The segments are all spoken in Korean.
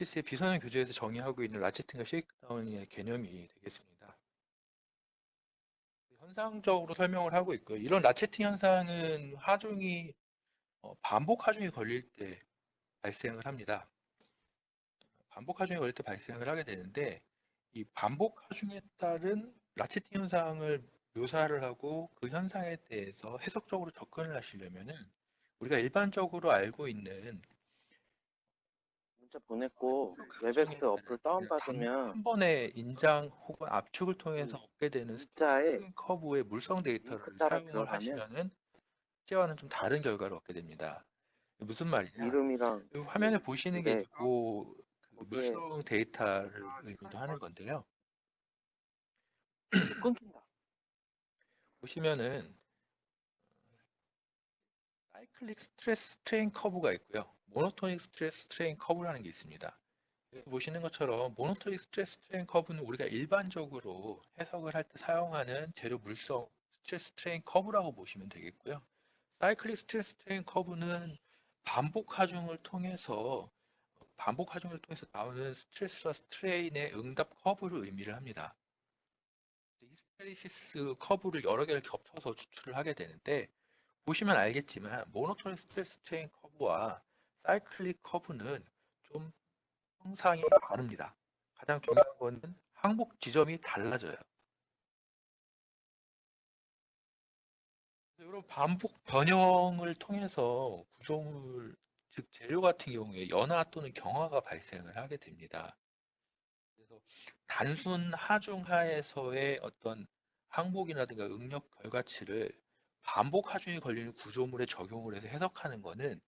PC의 비선형 교재에서 정의하고 있는 라체팅과 쉐이크다운의 개념이 되겠습니다. 현상적으로 설명을 하고 있고요. 이런 라체팅 현상은 하중이 어, 반복 하중이 걸릴 때 발생을 합니다. 반복 하중이 걸릴 때 발생을 하게 되는데 이 반복 하중에 따른 라체팅 현상을 묘사를 하고 그 현상에 대해서 해석적으로 접근을 하시려면은 우리가 일반적으로 알고 있는 문자 보냈고 그 웹엑스 어플 다운받으면 한 번의 인장 혹은 압축을 통해서 음, 얻게 되는 스트레스 커브의 물성 데이터를 링크 따라 사용을 하시면은 실제와는 좀 다른 결과를 얻게 됩니다. 무슨 말이냐? 이름이랑 이 화면에 보시는 게 네. 있고 그 물성 데이터를 의미도 하는 건데요. 끊긴다. 보시면은 사이클릭 스트레스 스트레인 커브가 있고요. 모노토닉 스트레스 스트레인 커브라는 게 있습니다. 보시는 것처럼 모노토닉 스트레스 스트레인 커브는 우리가 일반적으로 해석을 할 때 사용하는 재료 물성 스트레스 스트레인 커브라고 보시면 되겠고요. 사이클릭 스트레스 스트레인 커브는 반복 하중을 통해서 반복 하중을 통해서 나오는 스트레스와 스트레인의 응답 커브를 의미를 합니다. 히스테리시스 커브를 여러 개를 겹쳐서 추출을 하게 되는데 보시면 알겠지만 모노토닉 스트레스 스트레인 커브와 사이클릭 커브는 좀 형상이 다릅니다. 가장 중요한 거는 항복 지점이 달라져요. 이런 반복 변형을 통해서 구조물 즉 재료 같은 경우에 연화 또는 경화가 발생을 하게 됩니다. 그래서 단순 하중하에서의 어떤 항복이라든가 응력 결과치를 반복 하중이 걸리는 구조물에 적용을 해서 해석하는 것은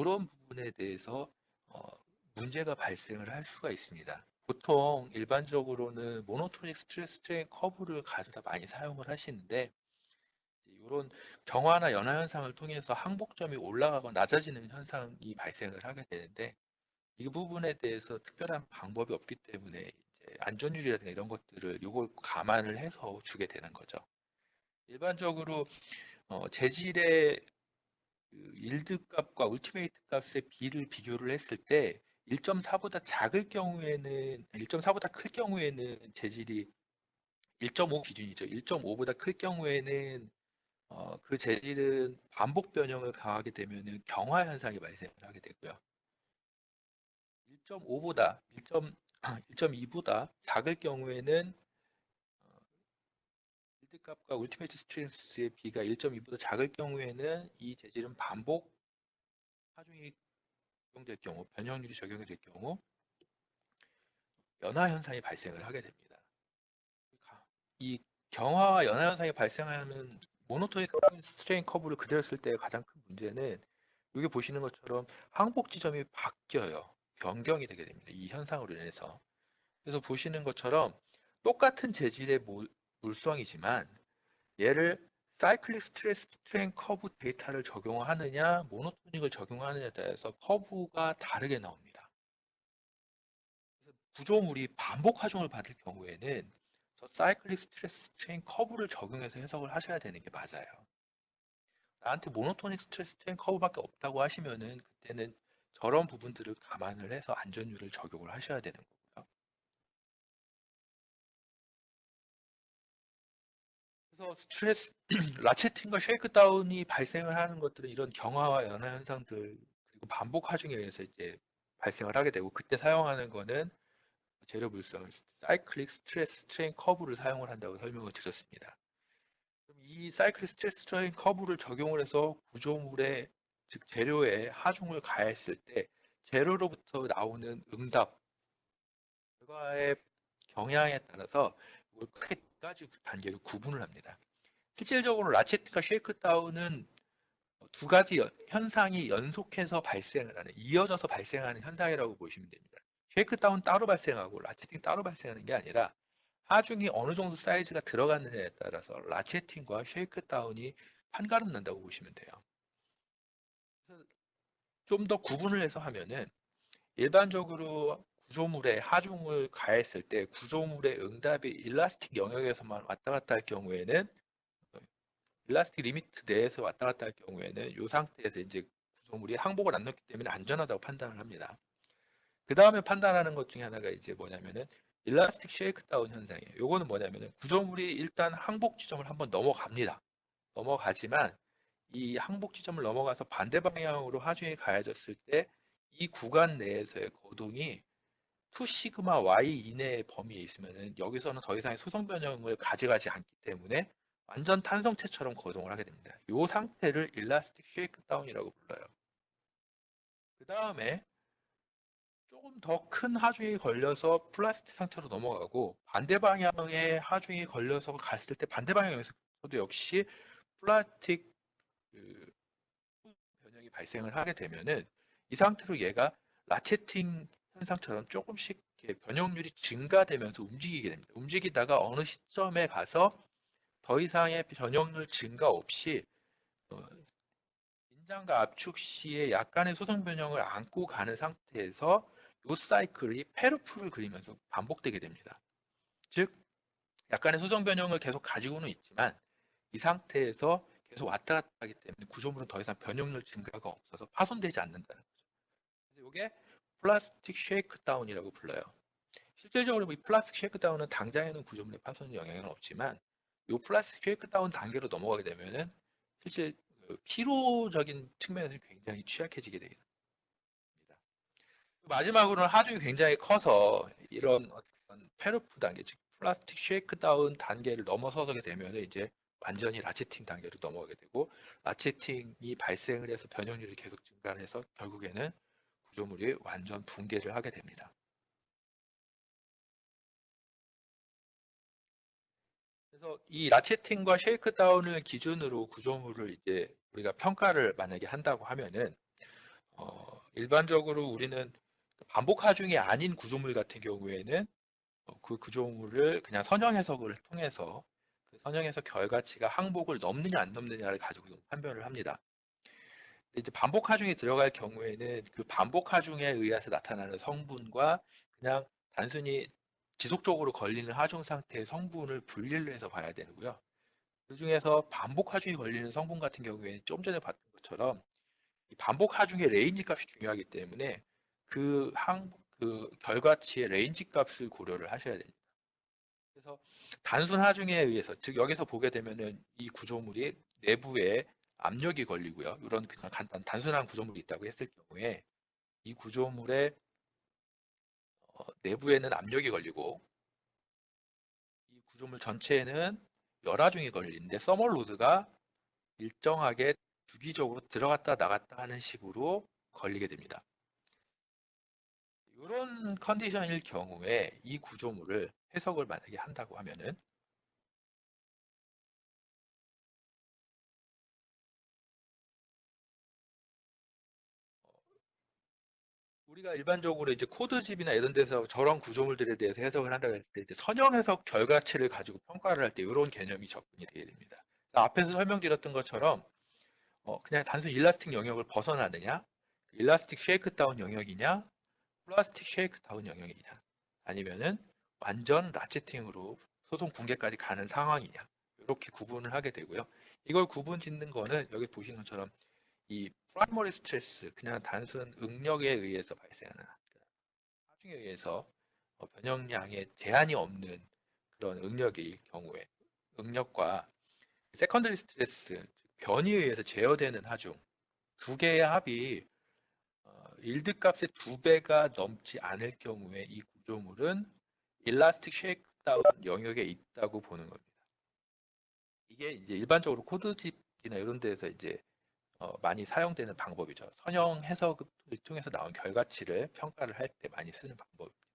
이런 부분에 대해서 어, 문제가 발생을 할 수가 있습니다. 보통 일반적으로는 모노토닉 스트레스 스트레인 커브를 가져다 많이 사용을 하시는데 이런 경화나 연화 현상을 통해서 항복점이 올라가거나 낮아지는 현상이 발생을 하게 되는데 이 부분에 대해서 특별한 방법이 없기 때문에 안전율이라든가 이런 것들을 이걸 감안을 해서 주게 되는 거죠. 일반적으로 어, 재질의 그 일드 값과 울티메이트 값의 비를 비교를 했을 때 1.4보다 작을 경우에는 1.4보다 클 경우에는 재질이 1.5 기준이죠. 1.5보다 클 경우에는 어, 그 재질은 반복 변형을 가하게 되면은 경화 현상이 발생을 하게 되고요. 1.5보다 1.2보다 작을 경우에는 어, 빌드 값과 울티메이트 스트렝스의 비가 1.2보다 작을 경우에는 이 재질은 반복 하중이 적용될 경우 변형률이 적용이 될 경우 연화 현상이 발생을 하게 됩니다. 이 경화와 연화 현상이 발생하는 모노토닉 스트레인 커브를 그대로 쓸 때 가장 큰 문제는 여기 보시는 것처럼 항복 지점이 바뀌어요. 변경이 되게 됩니다. 이 현상으로 인해서. 그래서 보시는 것처럼 똑같은 재질의 물- 물성이지만 얘를 사이클릭 스트레스 스트레인 커브 데이터를 적용하느냐 모노토닉을 적용하느냐에 따라서 커브가 다르게 나옵니다. 구조물이 반복 하중을 받을 경우에는 저 사이클릭 스트레스 스트레인 커브를 적용해서 해석을 하셔야 되는 게 맞아요. 나한테 모노토닉 스트레스 스트레인 커브밖에 없다고 하시면은 그때는 저런 부분들을 감안을 해서 안전율을 적용을 하셔야 되는 거고요. 그래서 스트레스 라체팅과 쉐이크다운이 발생을 하는 것들은 이런 경화와 연화 현상들 그리고 반복 하중에 의해서 이제 발생을 하게 되고 그때 사용하는 거는 재료 물성 사이클릭 스트레스 스트레인 커브를 사용을 한다고 설명을 드렸습니다. 그럼 이 사이클릭 스트레스 스트레인 커브를 적용을 해서 구조물의 즉 재료에 하중을 가했을 때 재료로부터 나오는 응답 결과의 경향에 따라서 이걸 크게 두 가지 단계로 구분을 합니다. 실질적으로 라체트가 쉐이크다운은 두 가지 연- 현상이 연속해서 발생을 하는 이어져서 발생하는 현상이라고 보시면 됩니다. 쉐이크다운 따로 발생하고 라체팅 따로 발생하는 게 아니라 하중이 어느 정도 사이즈가 들어갔느냐에 따라서 라체팅과 쉐이크다운이 판가름 난다고 보시면 돼요. 좀 더 구분을 해서 하면은 일반적으로 구조물에 하중을 가했을 때 구조물의 응답이 일라스틱 영역에서만 왔다 갔다 할 경우에는 어, 일라스틱 리미트 내에서 왔다 갔다 할 경우에는 이 상태에서 이제 구조물이 항복을 안 넣기 때문에 안전하다고 판단을 합니다. 그 다음에 판단하는 것 중에 하나가 이제 뭐냐면은 일라스틱 쉐이크 다운 현상이에요. 요거는 뭐냐면은 구조물이 일단 항복 지점을 한번 넘어갑니다. 넘어가지만 이 항복 지점을 넘어가서 반대 방향으로 하중이 가해졌을 때 이 구간 내에서의 거동이 2 시그마 y 이내의 범위에 있으면은 여기서는 더 이상의 소성 변형을 가져가지 않기 때문에 완전 탄성체처럼 거동을 하게 됩니다. 이 상태를 일라스틱 쉐이크 다운이라고 불러요. 그 다음에 조금 더 큰 하중이 걸려서 플라스틱 상태로 넘어가고 반대 방향의 하중이 걸려서 갔을 때 반대 방향에서도 역시 플라스틱 그 변형이 발생을 하게 되면은 이 상태로 얘가 라체팅 현상처럼 조금씩 변형률이 증가되면서 움직이게 됩니다. 움직이다가 어느 시점에 가서 더 이상의 변형률 증가 없이 어, 인장과 압축 시에 약간의 소성 변형을 안고 가는 상태에서 이 사이클이 페르프를 그리면서 반복되게 됩니다. 즉 약간의 소성 변형을 계속 가지고는 있지만 이 상태에서 계속 왔다 갔다 하기 때문에 구조물은 더 이상 변형률 증가가 없어서 파손되지 않는다는 거죠. 이게 플라스틱 쉐이크 다운이라고 불러요. 실질적으로 이 플라스틱 쉐이크 다운은 당장에는 구조물에 파손 영향은 없지만 이 플라스틱 쉐이크 다운 단계로 넘어가게 되면은 실제 그 피로적인 측면에서 굉장히 취약해지게 됩니다. 마지막으로는 하중이 굉장히 커서 이런 어떤 페르프 단계, 즉 플라스틱 쉐이크 다운 단계를 넘어서게 되면 이제 완전히 라체팅 단계로 넘어가게 되고 라체팅이 발생을 해서 변형률이 계속 증가해서 결국에는 구조물이 완전 붕괴를 하게 됩니다. 그래서 이 라체팅과 쉐이크 다운을 기준으로 구조물을 이제 우리가 평가를 만약에 한다고 하면은 어, 일반적으로 우리는 반복 하중이 아닌 구조물 같은 경우에는 어, 그 구조물을 그냥 선형 해석을 통해서 그 선형 해석 결과치가 항복을 넘느냐 안 넘느냐를 가지고 판별을 합니다. 이제 반복 하중이 들어갈 경우에는 그 반복 하중에 의해서 나타나는 성분과 그냥 단순히 지속적으로 걸리는 하중 상태의 성분을 분리를 해서 봐야 되고요. 그 중에서 반복 하중이 걸리는 성분 같은 경우에는 좀 전에 봤던 것처럼 이 반복 하중의 레인지 값이 중요하기 때문에 그 항, 그 결과치의 레인지 값을 고려를 하셔야 됩니다. 그래서 단순 하중에 의해서 즉 여기서 보게 되면은 이 구조물이 내부에 압력이 걸리고요. 이런 그냥 간단 단순한 구조물이 있다고 했을 경우에 이 구조물의 어, 내부에는 압력이 걸리고 이 구조물 전체에는 열하중이 걸리는데 서멀 로드가 일정하게 주기적으로 들어갔다 나갔다 하는 식으로 걸리게 됩니다. 이런 컨디션일 경우에 이 구조물을 해석을 만약에 한다고 하면은 우리가 일반적으로 이제 코드집이나 이런 데서 저런 구조물들에 대해서 해석을 한다고 했을 때 이제 선형 해석 결과치를 가지고 평가를 할 때 이런 개념이 접근이 되게 됩니다. 앞에서 설명드렸던 것처럼 어, 그냥 단순 일라스틱 영역을 벗어나느냐, 일라스틱 쉐이크 다운 영역이냐, 플라스틱 쉐이크 다운 영역이냐, 아니면은 완전 라체팅으로 소송 붕괴까지 가는 상황이냐, 이렇게 구분을 하게 되고요. 이걸 구분 짓는 거는 여기 보시는 것처럼 이 프라이머리 스트레스, 그냥 단순 응력에 의해서 발생하는 하중에 의해서 어, 변형량에 제한이 없는 그런 응력일 경우에 응력과 세컨더리 스트레스, 변이에 의해서 제어되는 하중 두 개의 합이 어, 일드 값의 두 배가 넘지 않을 경우에 이 구조물은 일라스틱 쉐이크다운 영역에 있다고 보는 겁니다. 이게 이제 일반적으로 코드집이나 이런 데서 이제 어, 많이 사용되는 방법이죠. 선형 해석을 통해서 나온 결과치를 평가를 할 때 많이 쓰는 방법입니다.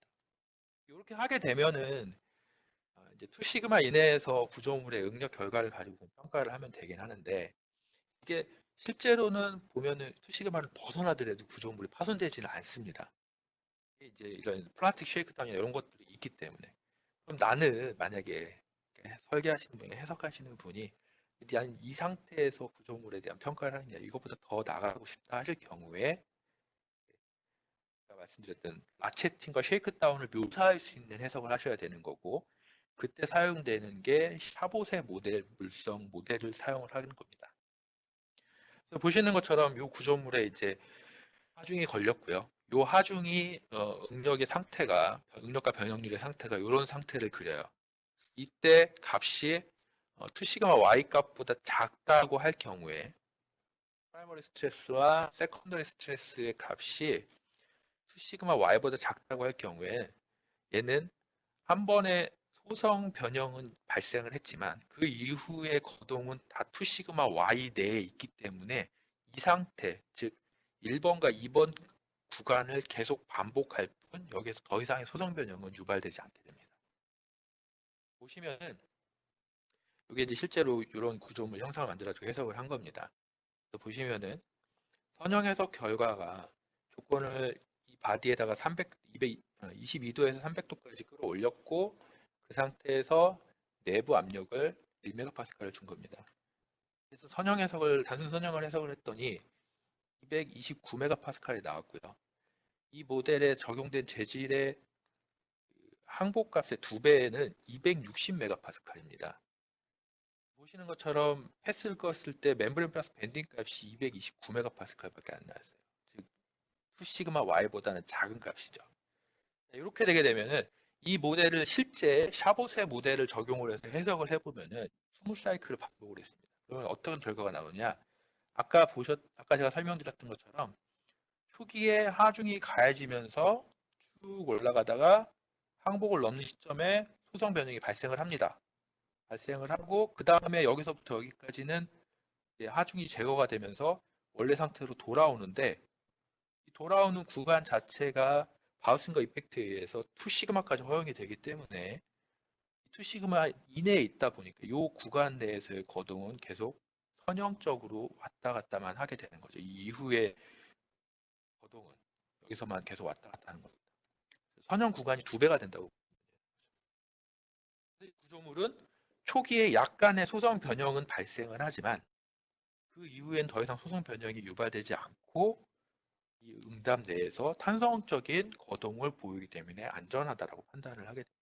이렇게 하게 되면은 어, 이제 2시그마 이내에서 구조물의 응력 결과를 가지고 평가를 하면 되긴 하는데 이게 실제로는 보면은 2시그마를 벗어나더라도 구조물이 파손되지는 않습니다. 이제 이런 플라스틱 쉐이크다운이나 이런 것들이 있기 때문에 그럼 나는 만약에 설계하시는 분이 해석하시는 분이 대한 이 상태에서 구조물에 대한 평가를 하느냐 이것보다 더 나가고 싶다 하실 경우에 말씀드렸던 라체팅과 쉐이크다운을 묘사할 수 있는 해석을 하셔야 되는 거고 그때 사용되는 게 샤봇의 모델 물성 모델을 사용을 하는 겁니다. 보시는 것처럼 이 구조물에 이제 하중이 걸렸고요. 요 하중이 어, 응력의 상태가 응력과 변형률의 상태가 이런 상태를 그려요. 이때 값이 어, 2시그마 y 값보다 작다고 할 경우에 프라이머리 스트레스와 세컨더리 스트레스의 값이 2시그마 y보다 작다고 할 경우에 얘는 한 번에 소성 변형은 발생을 했지만 그 이후의 거동은 다 2시그마 y 내에 있기 때문에 이 상태 즉 1번과 2번 구간을 계속 반복할 뿐 여기에서 더 이상의 소성 변형은 유발되지 않게 됩니다. 보시면은 이게 이제 실제로 이런 구조물 형상을 만들어서 해석을 한 겁니다. 보시면은 선형 해석 결과가 조건을 이 바디에다가 300, 200, 22도에서 300도까지 끌어올렸고 그 상태에서 내부 압력을 1메가파스칼을 준 겁니다. 그래서 선형 해석을 단순 선형을 해석을 했더니 229메가파스칼이 나왔고요. 이 모델에 적용된 재질의 그 항복 값의 두 배는 260메가파스칼입니다. 보시는 것처럼 패스를 껐을 때 멤브레인 플러스 밴딩 값이 229메가파스칼밖에 안 나왔어요. 즉 2시그마 y보다는 작은 값이죠. 이렇게 되게 되면은 이 모델을 실제 샤봇의 모델을 적용을 해서 해석을 해보면은 20사이클을 반복을 했습니다. 그러면 어떤 결과가 나오냐? 아까 보셨, 아까 제가 설명드렸던 것처럼 초기에 하중이 가해지면서 쭉 올라가다가 항복을 넘는 시점에 소성 변형이 발생을 합니다. 발생을 하고 그 다음에 여기서부터 여기까지는 하중이 제거가 되면서 원래 상태로 돌아오는데 이 돌아오는 구간 자체가 바우싱거 이펙트에 의해서 2시그마까지 허용이 되기 때문에 2시그마 이내에 있다 보니까 이 구간 내에서의 거동은 계속 선형적으로 왔다 갔다만 하게 되는 거죠. 이 이후에 거동은 여기서만 계속 왔다 갔다 하는 겁니다. 선형 구간이 두 배가 된다고. 이 구조물은 초기에 약간의 소성 변형은 발생을 하지만 그 이후엔 더 이상 소성 변형이 유발되지 않고 이 응답 내에서 탄성적인 거동을 보이기 때문에 안전하다라고 판단을 하게 됩니다.